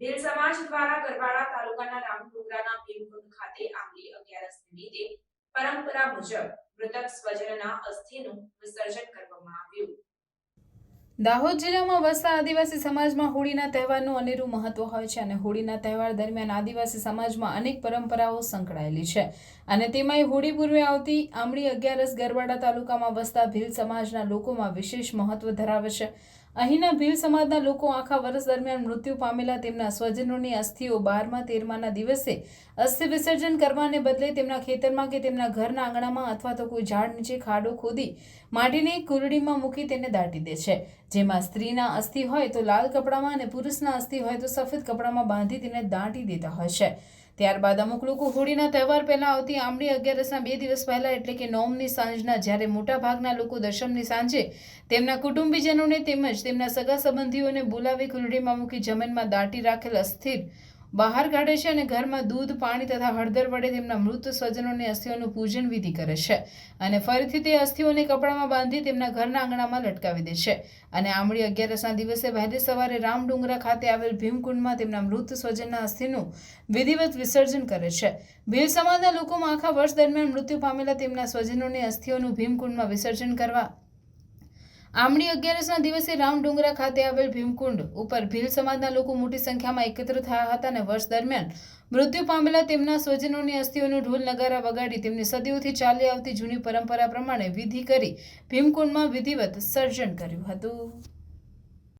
ભીલ સમાજ દ્વારા ગરવાડા તાલુકાના રામડુંગરાના ભીમકુંડ ખાતે આંબલી અગિયારસ નિમિત્તે પરંપરા મુજબ મૃતક સ્વજનના અસ્થિનું વિસર્જન કરવામાં આવ્યું. દાહોદ જિલ્લામાં વસતા આદિવાસી સમાજમાં હોળીના તહેવારનું અનેરું મહત્વ હોય છે અને હોળીના તહેવાર દરમિયાન આદિવાસી સમાજમાં અનેક પરંપરાઓ સંકળાયેલી છે. અને તેમાંય હોળી પૂર્વે આવતી આમળી અગિયારસ ગરવાડા તાલુકામાં વસતા ભીલ સમાજના લોકોમાં વિશેષ મહત્વ ધરાવે છે. અહીંના ભીલ સમાજના લોકો આખા વર્ષ દરમિયાન મૃત્યુ પામેલા તેમના સ્વજનોની અસ્થિઓ બારમા તેરમાના દિવસે અસ્થિ વિસર્જન કરવાને બદલે તેમના ખેતરમાં કે તેમના ઘરના આંગણામાં અથવા તો કોઈ ઝાડ નીચે ખાડો ખોદી માટીની કુરડીમાં મૂકી તેને દાટી દે છે. જેમાં સ્ત્રીના અસ્થિ હોય તો લાલ કપડામાં અને પુરુષના અસ્થિ હોય તો સફેદ કપડામાં બાંધી તેને દાટી દેતા હોય છે. ત્યારબાદ અમુક લોકો હોળીના તહેવાર પહેલા આવતી આમળી અગિયારસના બે દિવસ પહેલા એટલે કે નોમની સાંજના જ્યારે મોટા ભાગના લોકો દશમની સાંજે તેમના કુટુંબીજનોને તેમજ તેમના સગા સંબંધીઓને બોલાવી કુરડીમાં મૂકી જમીનમાં દાટી રાખેલ અસ્થિર બહાર કાઢે છે અને ઘરમાં દૂધ, પાણી તથા હળદર વડે તેમના મૃત સ્વજનોની અસ્થિઓનું પૂજન વિધિ કરે છે. અને ફરીથી તે અસ્થિઓને કપડામાં બાંધી તેમના ઘરના આંગણામાં લટકાવી દે છે. અને આમળી અગિયારસના દિવસે વહેલી સવારે રામડુંગરા ખાતે આવેલ ભીમકુંડમાં તેમના મૃત સ્વજનના અસ્થિનું વિધિવત વિસર્જન કરે છે. ભીલ સમાજના લોકોમાં આખા વર્ષ દરમિયાન મૃત્યુ પામેલા તેમના સ્વજનોની અસ્થિઓનું ભીમકુંડમાં વિસર્જન કરવા આમળી અગિયારસના દિવસે રામડુંગરા ખાતે આવેલ ભીમકુંડ ઉપર ભીલ સમાજના લોકો મોટી સંખ્યામાં એકત્ર થયા હતા અને વર્ષ દરમિયાન મૃત્યુ પામેલા તેમના સ્વજનોની અસ્થિઓનું ઢોલ નગારા વગાડી તેમની સદીઓથી ચાલી આવતી જૂની પરંપરા પ્રમાણે વિધિ કરી ભીમકુંડમાં વિધિવત સર્જન કર્યું હતું.